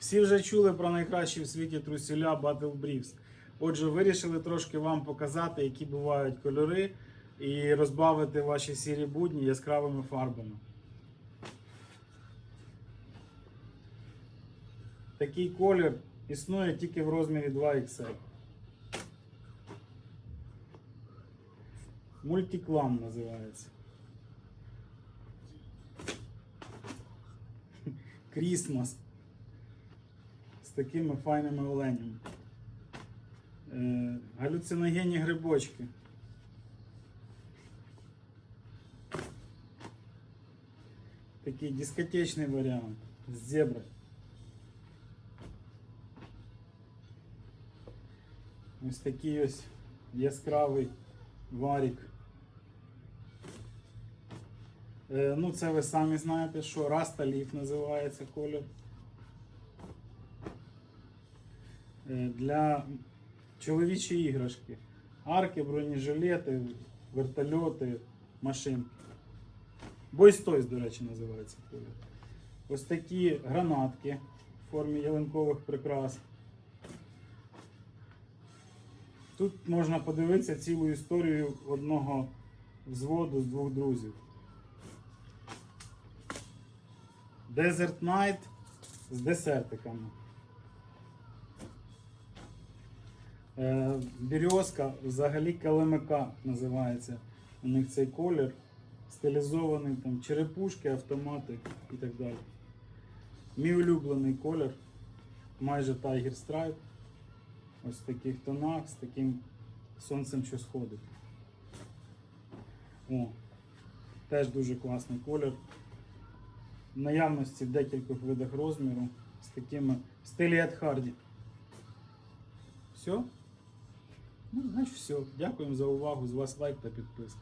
Всі вже чули про найкращі в світі трусіля Battle Briefs. Отже, вирішили трошки вам показати, які бувають кольори, і розбавити ваші сірі будні яскравими фарбами. Такий колір існує тільки в розмірі 2XL. Мультиклам називається. Крісмас. З такими файними оленями. Е, галюциногенні грибочки. Такий дискотечний варіант з зебри. Ось такий ось яскравий варік. Е, ну, це ви самі знаєте, що Раста Ліф називається колір. Для чоловічої іграшки. Арки, бронежилети, вертольоти, машинки. Бойстойс, до речі, називається колір. Ось такі гранатки в формі ялинкових прикрас. Тут можна подивитися цілу історію одного взводу з двох друзів. Desert Night з десертиками. Е, Березка взагалі калимика називається. У них цей колір. Стилізований там черепушки, автомати і так далі. Мій улюблений колір. Майже Tiger Stripe. Ось в таких тонах, з таким сонцем, що сходить. О, теж дуже класний колір. В наявності в декількох видах розміру з такими стилі Ed Hardy. Все? Ну, значить все. Дякуємо за увагу. З вас лайк та підписка.